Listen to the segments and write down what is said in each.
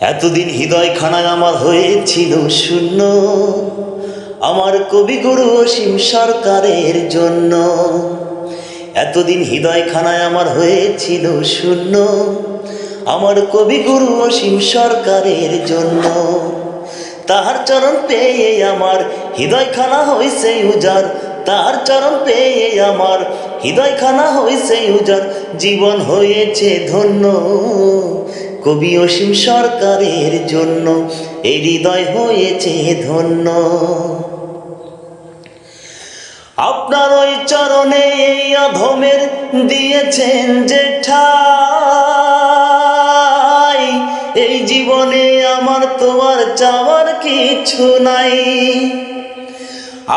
এতদিন হৃদয় খানায় আমার হয়েছিল শূন্য। আমার কবিগুরু অসীম সরকারের জন্য। এতদিন হৃদয় খানায় আমার হয়েছিল শূন্য। আমার কবিগুরু অসীম সরকারের জন্য। তাহার চরণ পেয়ে আমার হৃদয়খানা হইছে উজার তাহার চরণ পেয়ে আমার হৃদয়খানা হইছে উজার জীবন হয়েছে ধন্য। কবি অসীম সরকারের জন্য এই হৃদয় হয়েছে ধন্য। আপনার ওই চরণে এই অধমের দিয়েছেন যে ঠাই এই জীবনে আমার তোমার চাওয়ার কিছু নাই।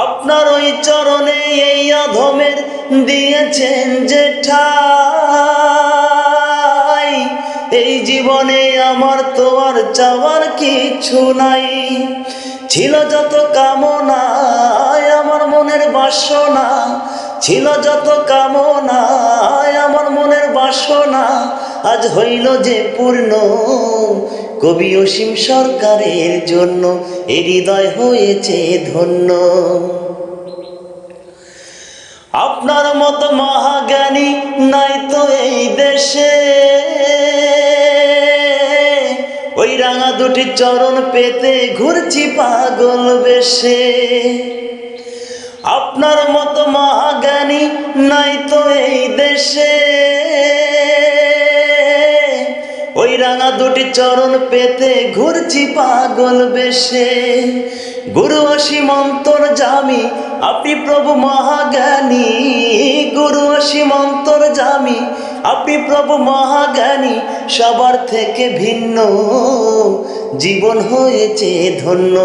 আপনার ওই চরণে এই অধমের দিয়েছেন যে ঠাই এই জীবনে আমার তোমার চাওয়ার কিছু নাই। ছিল যত কামনা আমার মনের বাসনা। ছিল যত কামনা আমার মনের বাসনা। আজ হইল যে পূর্ণ। কবি অসীম সরকারের জন্য এ হৃদয় হয়েছে ধন্য। আপনার মতো মহাজ্ঞানী নাই রাঙা দুটি চরণ পেতে ঘুরছি পাগল বেশে। আপনার মতো মহাজ্ঞানী নাই তো এই দেশে। ওই রাঙা দুটি চরণ পেতে ঘুরছি পাগল বেশে। গুরু অসীম অন্তর জামি, আপনি প্রভু মহাজ্ঞানী। গুরু অসীম অন্তর জামি, আপনি প্রভু মহাজ্ঞানী, সবার থেকে ভিন্ন। জীবন হয়েছে ধন্য,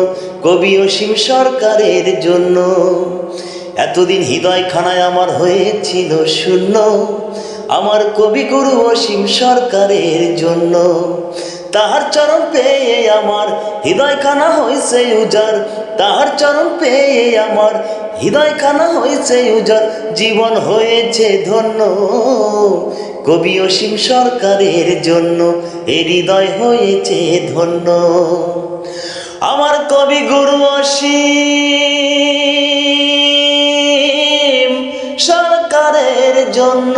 কবি অসীম সরকারের জন্য। এতদিন হৃদয়খানায় আমার হয়েছিল শূন্য, আমার কবিগুরু অসীম সরকারের জন্য। তাহার চরণ পেয়ে আমার হৃদয়খানা হয়েছে উজার তাহার চরণ পেয়ে আমার হৃদয়খানা হয়েছে উজার জীবন হয়েছে ধন্য, কবি অসীম সরকারের জন্য এ হৃদয় হয়েছে ধন্য। আমার কবি গুরু অসীম সরকারের জন্য।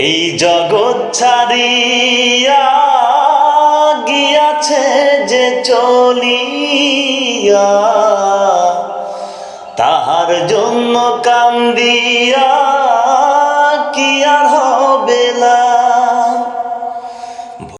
এই জগৎ ছাড়িয়া গিয়াছে যে চলিয়া তাহার জন্য কান্দিয়া কি আর হবে না?